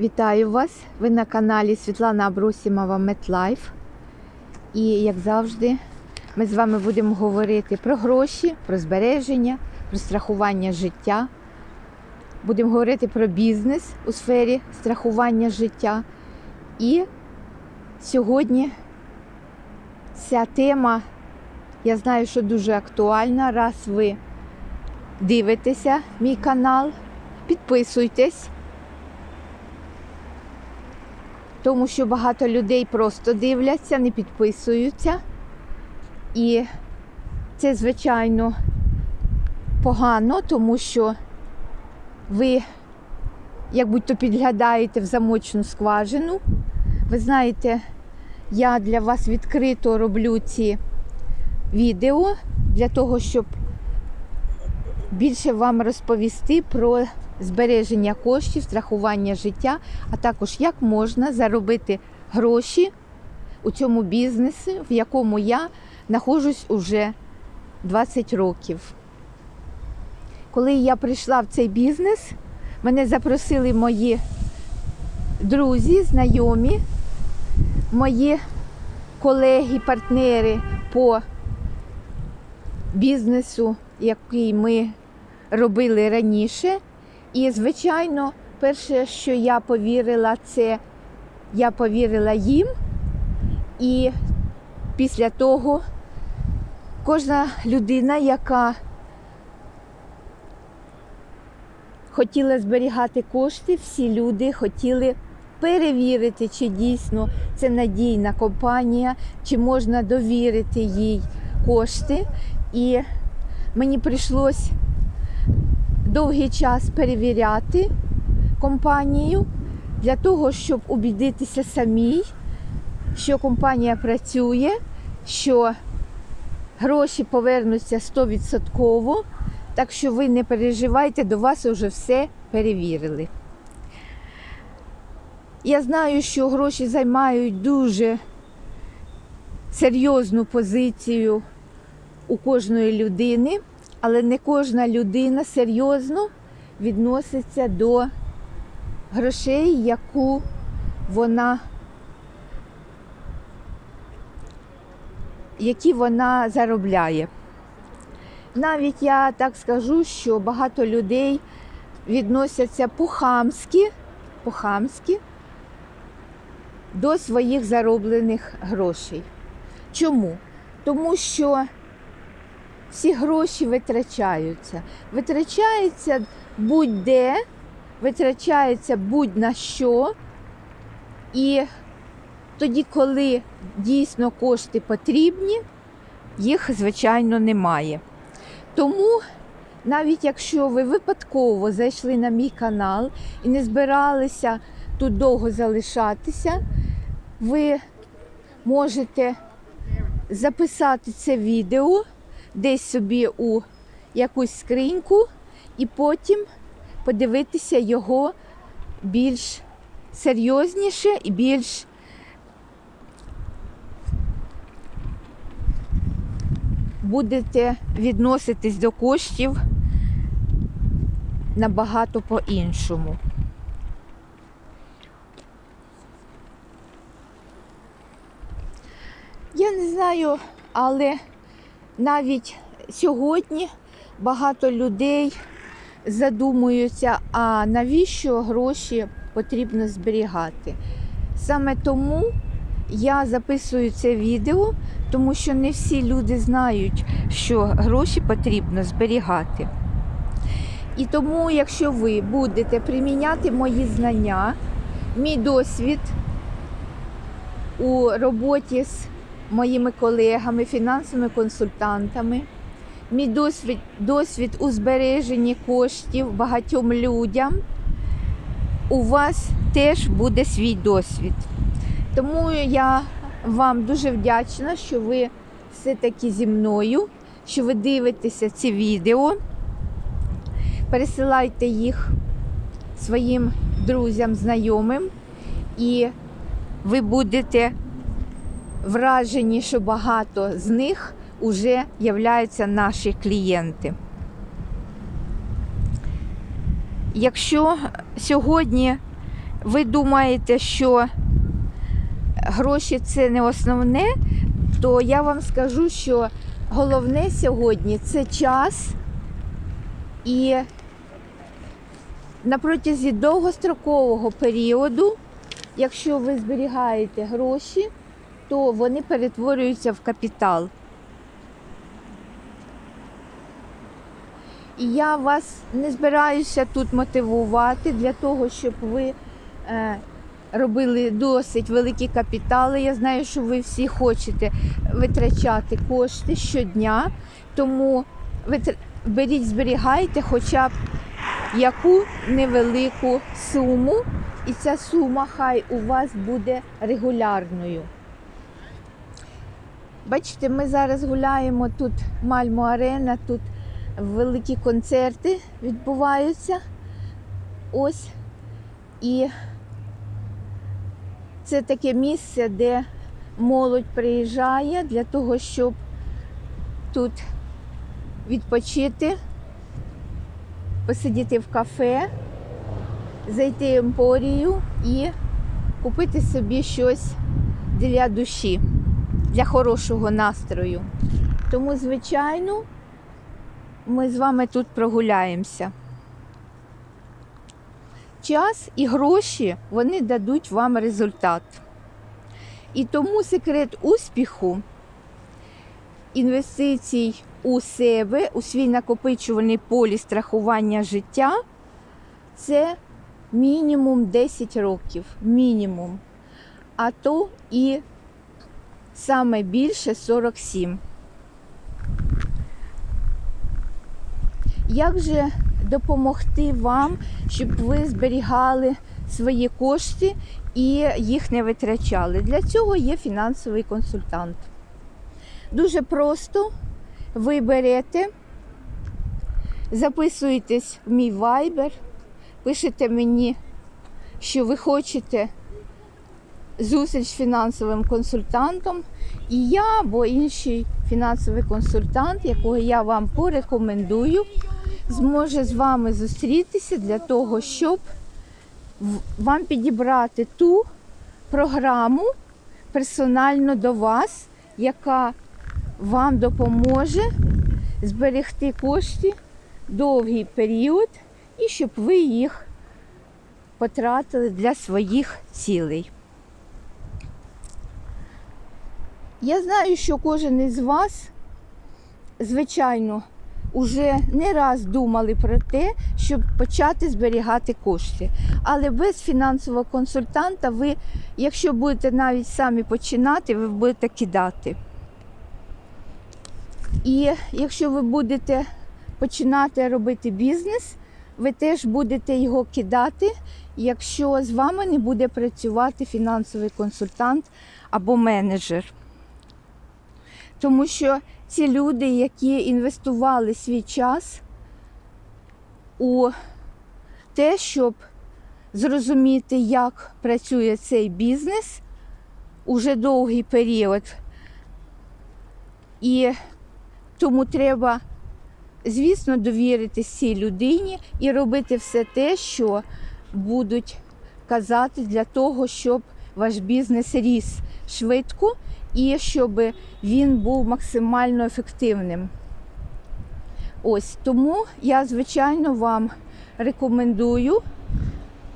Вітаю вас! Ви на каналі Світлана Абросімова MetLife. І як завжди, ми з вами будемо говорити про гроші, про збереження, про страхування життя. Будемо говорити про бізнес у сфері страхування життя. І сьогодні ця тема, я знаю, що дуже актуальна. Раз ви дивитеся мій канал, підписуйтесь. Тому що багато людей просто дивляться, не підписуються. І це, звичайно, погано, тому що ви, як будь-то підглядаєте в замочну скважину. Ви знаєте, я для вас відкрито роблю ці відео для того, щоб більше вам розповісти про збереження коштів, страхування життя, а також як можна заробити гроші у цьому бізнесі, в якому я знаходжусь уже 20 років. Коли я прийшла в цей бізнес, мене запросили мої друзі, знайомі, мої колеги, партнери по бізнесу, який ми робили раніше. І, звичайно, перше, що я повірила, це я повірила їм. І після того кожна людина, яка хотіла зберігати кошти, всі люди хотіли перевірити, чи дійсно це надійна компанія, чи можна довірити їй кошти. І мені прийшлось довгий час перевіряти компанію для того, щоб убідитися самій, що компанія працює, що гроші повернуться 100%, так що ви не переживайте, до вас вже все перевірили. Я знаю, що гроші займають дуже серйозну позицію у кожної людини але не кожна людина серйозно відноситься до грошей, яку вона, які вона заробляє. Навіть я так скажу, що багато людей відносяться по-хамськи, по-хамськи до своїх зароблених грошей. Чому? Тому що всі гроші витрачаються. Витрачається будь-де, витрачається будь-на що. І тоді, коли дійсно кошти потрібні, їх, звичайно, немає. Тому, навіть якщо ви випадково зайшли на мій канал і не збиралися тут довго залишатися, ви можете записати це відео десь собі у якусь скриньку і потім подивитися його більш серйозніше і більш будете відноситись до коштів набагато по-іншому. Я не знаю, але навіть сьогодні багато людей задумуються, а навіщо гроші потрібно зберігати. Саме тому я записую це відео, тому що не всі люди знають, що гроші потрібно зберігати. І тому, якщо ви будете приміняти мої знання, мій досвід у роботі з моїми колегами, фінансовими консультантами, мій досвід, досвід у збереженні коштів багатьом людям. У вас теж буде свій досвід. Тому я вам дуже вдячна, що ви все-таки зі мною, що ви дивитеся ці відео. Пересилайте їх своїм друзям, знайомим, і ви будете вражені, що багато з них вже являються наші клієнти. Якщо сьогодні ви думаєте, що гроші це не основне, то я вам скажу, що головне сьогодні це час і на протязі довгострокового періоду, якщо ви зберігаєте гроші, то вони перетворюються в капітал. І я вас не збираюся тут мотивувати для того, щоб ви е, робили досить великі капітали. Я знаю, що ви всі хочете витрачати кошти щодня, тому беріть, зберігайте хоча б яку невелику суму, і ця сума хай у вас буде регулярною. Бачите, ми зараз гуляємо тут Мальмо Арена, тут великі концерти відбуваються. Ось. І це таке місце, де молодь приїжджає для того, щоб тут відпочити, посидіти в кафе, зайти в емпорію і купити собі щось для душі, для хорошого настрою. Тому, звичайно, ми з вами тут прогуляємося. Час і гроші вони дадуть вам результат. І тому секрет успіху інвестицій у себе, у свій накопичувальний полі страхування життя це мінімум 10 років. Мінімум. А то і саме більше 47. Як же допомогти вам, щоб ви зберігали свої кошти і їх не витрачали? Для цього є фінансовий консультант. Дуже просто ви берете, записуєтесь в мій вайбер, пишете мені, що ви хочете зустріч з фінансовим консультантом, і я або інший фінансовий консультант, якого я вам порекомендую, зможе з вами зустрітися для того, щоб вам підібрати ту програму персонально до вас, яка вам допоможе зберегти кошти довгий період і щоб ви їх потратили для своїх цілей. Я знаю, що кожен із вас, звичайно, уже не раз думали про те, щоб почати зберігати кошти. Але без фінансового консультанта ви, якщо будете навіть самі починати, ви будете кидати. І якщо ви будете починати робити бізнес, ви теж будете його кидати, якщо з вами не буде працювати фінансовий консультант або менеджер. Тому що ці люди, які інвестували свій час у те, щоб зрозуміти, як працює цей бізнес уже довгий період. І тому треба, звісно, довіритись цій людині і робити все те, що будуть казати для того, щоб ваш бізнес ріс швидко і щоб він був максимально ефективним. Ось тому я, звичайно, вам рекомендую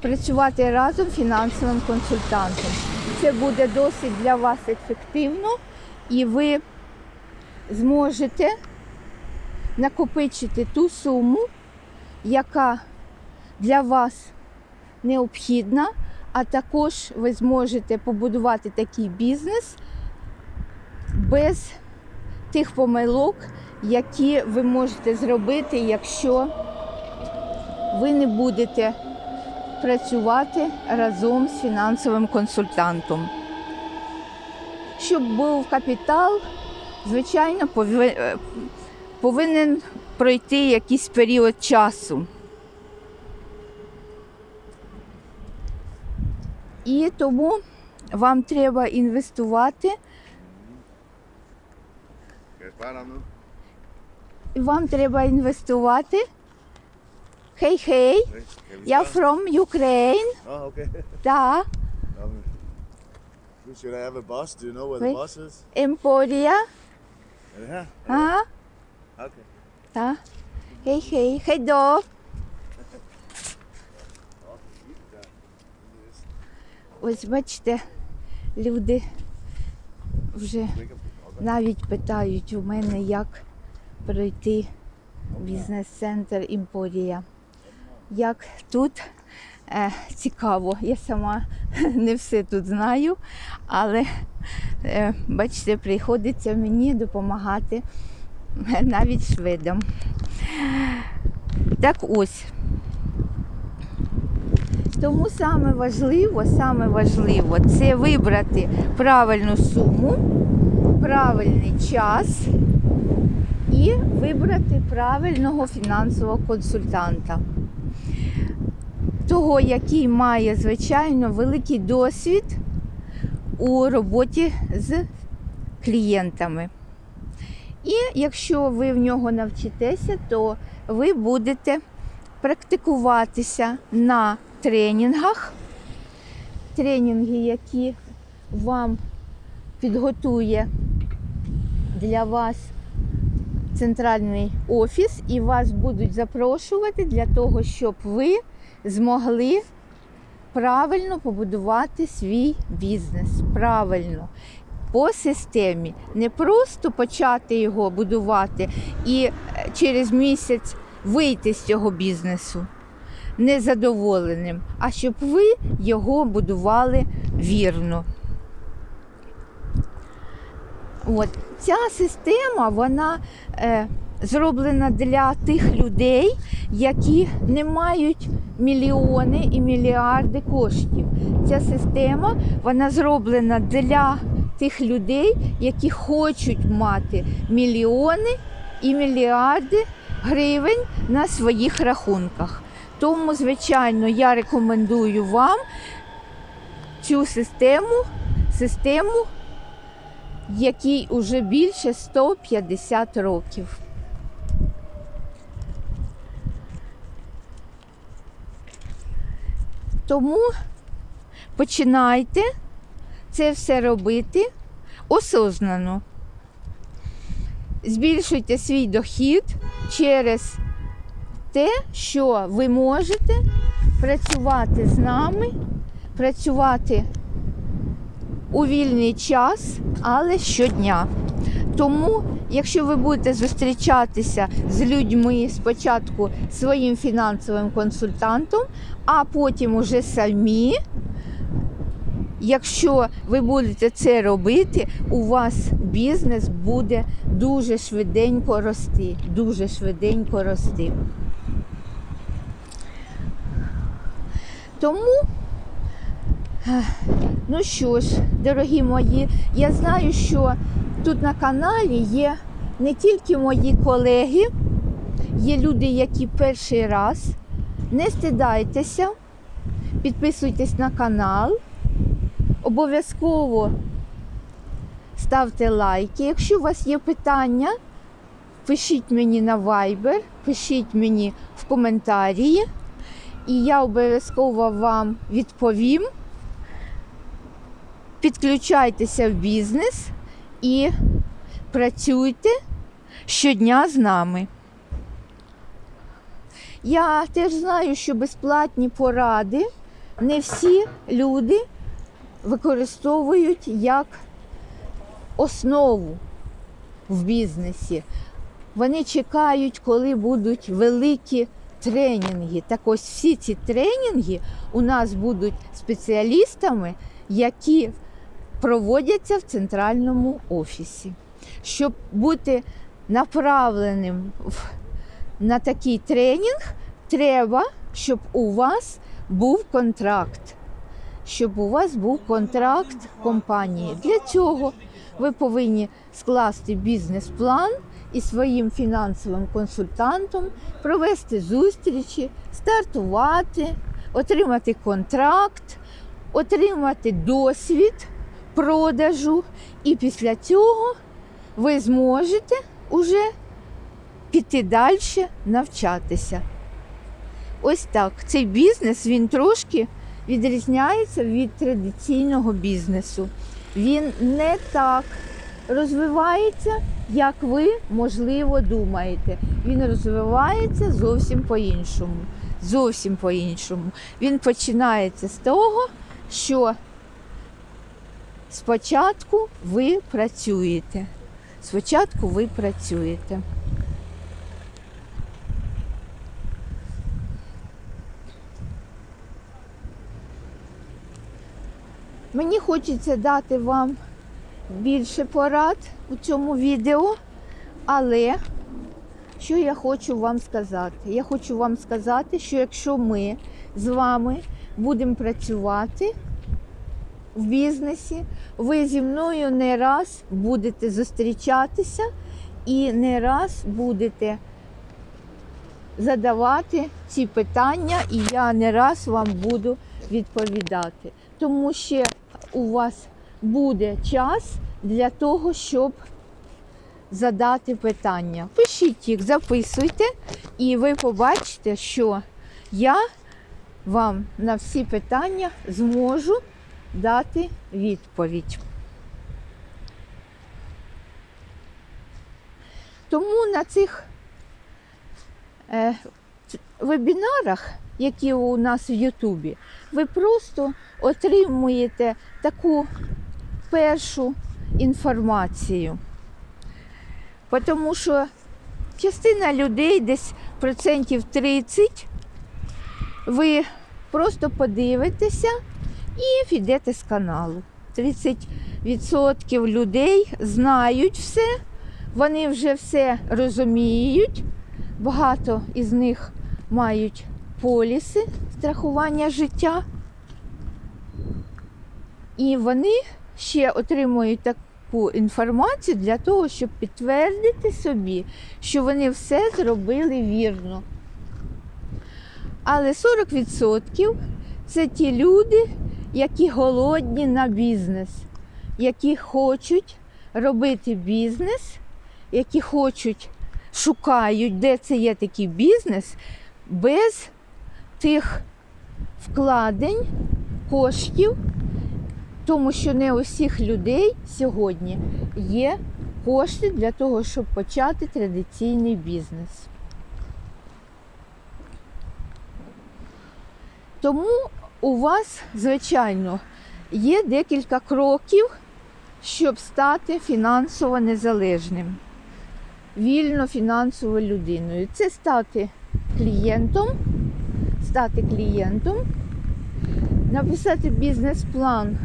працювати разом з фінансовим консультантом. Це буде досить для вас ефективно, і ви зможете накопичити ту суму, яка для вас необхідна, а також ви зможете побудувати такий бізнес без тих помилок, які ви можете зробити, якщо ви не будете працювати разом з фінансовим консультантом. Щоб був капітал, звичайно, е, повинен пройти якийсь період часу. І тому вам треба інвестувати, І вам треба інвестувати Хей, хей, я from Ukraine. Oh, okay. Да, um, should I have a boss? Do you know where the boss is? Емпорія. Yeah. Ага, Okay. так. Хей, хей, хейдо. Ось бачите, люди вже. Навіть питають у мене, як пройти в бізнес-центр Імпорія. Як тут е, цікаво, я сама не все тут знаю, але е, бачите, приходиться мені допомагати навіть шведам. Так ось. Тому саме важливо, саме важливо це вибрати правильну суму, правильний час і вибрати правильного фінансового консультанта. Того, який має, звичайно, великий досвід у роботі з клієнтами. І якщо ви в нього навчитеся, то ви будете практикуватися на тренінгах, тренінги, які вам підготує для вас центральний офіс, і вас будуть запрошувати для того, щоб ви змогли правильно побудувати свій бізнес. Правильно. По системі не просто почати його будувати і е, через місяць вийти з цього бізнесу незадоволеним, а щоб ви його будували вірно. От. Ця система вона е, зроблена для тих людей, які не мають мільйони і мільярди коштів. Ця система вона зроблена для тих людей, які хочуть мати мільйони і мільярди гривень на своїх рахунках. Тому, звичайно, я рекомендую вам цю систему, систему, якій уже більше 150 років. Тому починайте це все робити осознано. Збільшуйте свій дохід через те, що ви можете працювати з нами, працювати у вільний час, але щодня. Тому, якщо ви будете зустрічатися з людьми спочатку своїм фінансовим консультантом, а потім уже самі, якщо ви будете це робити, у вас бізнес буде дуже швиденько рости. Дуже швиденько рости. Тому, ну що ж, дорогі мої, я знаю, що тут на каналі є не тільки мої колеги, є люди, які перший раз. Не стидайтеся, підписуйтесь на канал, обов'язково ставте лайки. Якщо у вас є питання, пишіть мені на Viber, пишіть мені в коментарі і я обов'язково вам відповім. Підключайтеся в бізнес і працюйте щодня з нами. Я теж знаю, що безплатні поради не всі люди використовують як основу в бізнесі. Вони чекають, коли будуть великі тренінги. Так ось всі ці тренінги у нас будуть спеціалістами, які проводяться в центральному офісі. Щоб бути направленим на такий тренінг, треба, щоб у вас був контракт. Щоб у вас був контракт компанії. Для цього ви повинні скласти бізнес-план і своїм фінансовим консультантом провести зустрічі, стартувати, отримати контракт, отримати досвід продажу, і після цього ви зможете уже піти далі навчатися. Ось так. Цей бізнес він трошки відрізняється від традиційного бізнесу. Він не так розвивається, як ви, можливо, думаєте. Він розвивається зовсім по-іншому. Зовсім по-іншому. Він починається з того, що спочатку ви працюєте. Спочатку ви працюєте. Мені хочеться дати вам більше порад у цьому відео, але що я хочу вам сказати? Я хочу вам сказати, що якщо ми з вами будемо працювати в бізнесі, ви зі мною не раз будете зустрічатися і не раз будете задавати ці питання, і я не раз вам буду відповідати. Тому що у вас буде час для того, щоб задати питання. Пишіть їх, записуйте, і ви побачите, що я вам на всі питання зможу дати відповідь. Тому на цих е, вебінарах, які у нас в Ютубі, ви просто отримуєте таку першу інформацію. Тому що частина людей, десь процентів 30, ви просто подивитеся і підете з каналу. 30% людей знають все, вони вже все розуміють. Багато із них мають поліси страхування життя. І вони ще отримують таку інформацію для того, щоб підтвердити собі, що вони все зробили вірно. Але 40% це ті люди, які голодні на бізнес, які хочуть робити бізнес, які хочуть, шукають, де це є такий бізнес, без тих вкладень, коштів, тому що не у всіх людей сьогодні є кошти для того, щоб почати традиційний бізнес. Тому у вас, звичайно, є декілька кроків, щоб стати фінансово незалежним, вільно фінансовою людиною. Це стати клієнтом, стати клієнтом, написати бізнес-план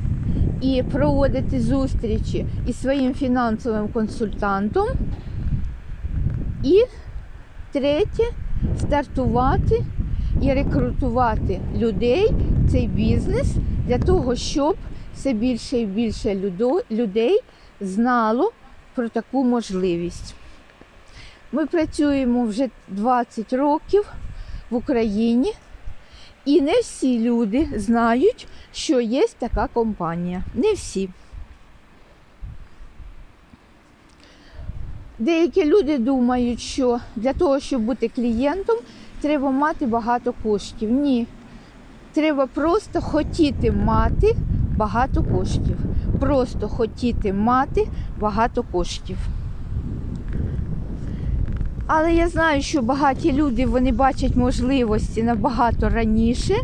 і проводити зустрічі із своїм фінансовим консультантом. І третє стартувати і рекрутувати людей в цей бізнес для того, щоб все більше і більше людей знало про таку можливість. Ми працюємо вже 20 років в Україні, і не всі люди знають, що є така компанія. Не всі. Деякі люди думають, що для того, щоб бути клієнтом, треба мати багато коштів. Ні. Треба просто хотіти мати багато коштів. Просто хотіти мати багато коштів. Але я знаю, що багаті люди вони бачать можливості набагато раніше,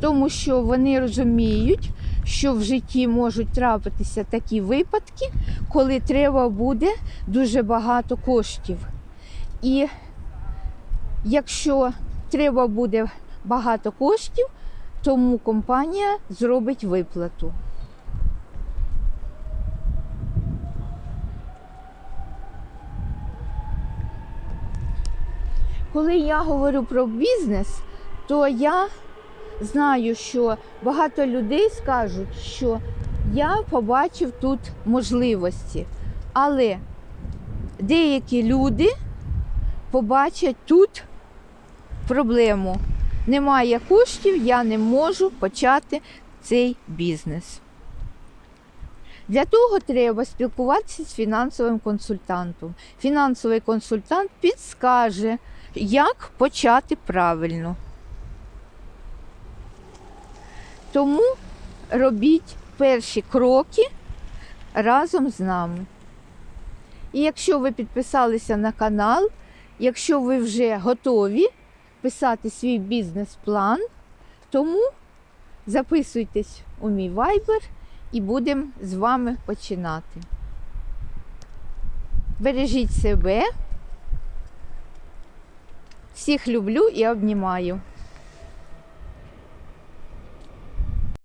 тому що вони розуміють, що в житті можуть трапитися такі випадки, коли треба буде дуже багато коштів. І якщо треба буде багато коштів, тому компанія зробить виплату. Коли я говорю про бізнес, то я знаю, що багато людей скажуть, що я побачив тут можливості. Але деякі люди побачать тут проблему. Немає коштів, я не можу почати цей бізнес. Для того треба спілкуватися з фінансовим консультантом. Фінансовий консультант підскаже, як почати правильно. Тому робіть перші кроки разом з нами. І якщо ви підписалися на канал, якщо ви вже готові писати свій бізнес-план, тому записуйтесь у мій вайбер і будемо з вами починати. Бережіть себе. Всіх люблю і обнімаю.